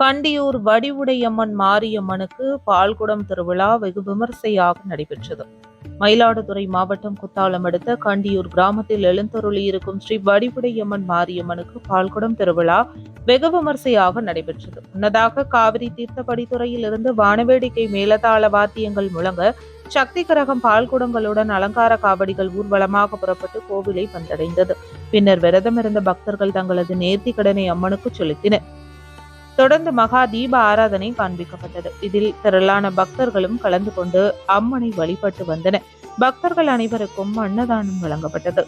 கண்டியூர் வடிவுடையம்மன் மாரியம்மனுக்கு பால்குடம் திருவிழா வெகு விமர்சையாக நடைபெற்றது. மயிலாடுதுறை மாவட்டம் குத்தாலம் அடுத்த கண்டியூர் கிராமத்தில் எழுந்தருளி இருக்கும் ஸ்ரீ வடிவுடையம்மன் மாரியம்மனுக்கு பால்குடம் திருவிழா வெகு விமர்சையாக நடைபெற்றது. முன்னதாக காவிரி தீர்த்தப்படித்துறையில் இருந்து வானவேடிக்கை மேலதாள வாத்தியங்கள் முழங்க சக்தி கரகம் பால்குடங்களுடன் அலங்கார காவடிகள் ஊர்வலமாக புறப்பட்டு கோவிலை வந்தடைந்தது. பின்னர் விரதமிருந்த பக்தர்கள் தங்களது நேர்த்தி கடனை அம்மனுக்கு செலுத்தினர். தொடர்ந்து மகா தீப ஆராதனை காண்பிக்கப்பட்டது. இதில் திரளான பக்தர்களும் கலந்து கொண்டு அம்மனை வழிபட்டு வந்தனர். பக்தர்கள் அனைவருக்கும் அன்னதானம் வழங்கப்பட்டது.